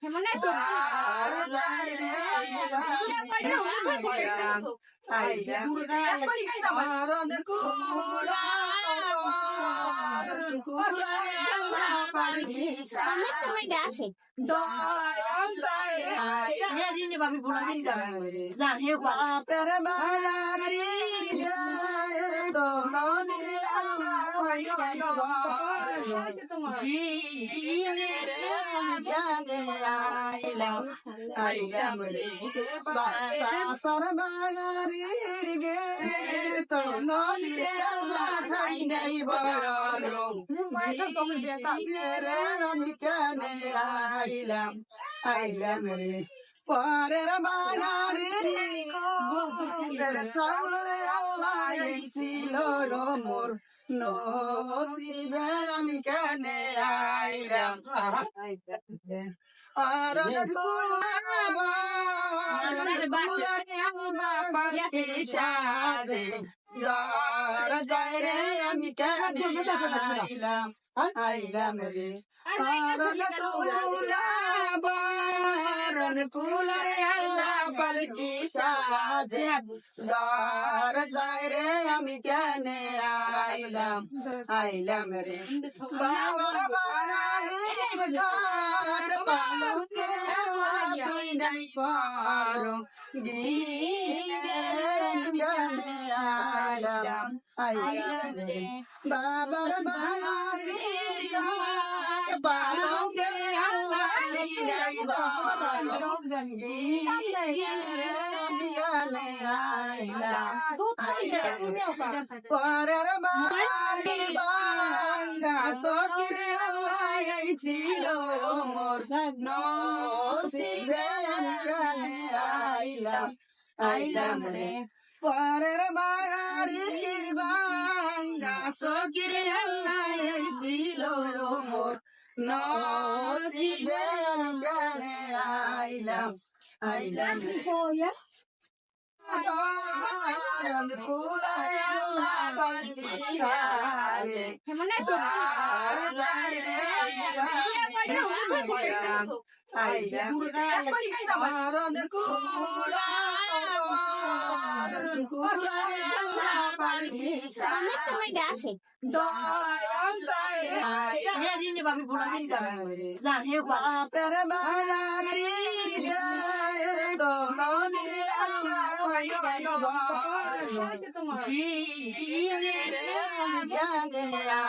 কেমন আছো? আমি তুমি আসে। দিন জান আইলাম রে পরের বাঙারি গোদের সাউলে আল্লাহ ছিল মোর নসিবে আমি কেনে আইলাম আর আমি কেন আইলাম আইলাম রে তুলারে আল্লাহ পালকি সাজে দার যায় রে আমি কেন আইলাম আইলাম রে। বাবার বানারে ঘাট পালকে শুই নাই পারো আইলাম আইলাম রে আল্লাহ শুই নাই পারো পরের বাড়ি বাঙ্গা সকিরে আইছিল মোর নসিবে আমি আইলাম আইলাম রে পরের বাড়ি বাঙ্গা সকিরে আইছিল মোর কানে আইলাম আইলাম বুড়া জান হে বাপের গায়ে তোমরা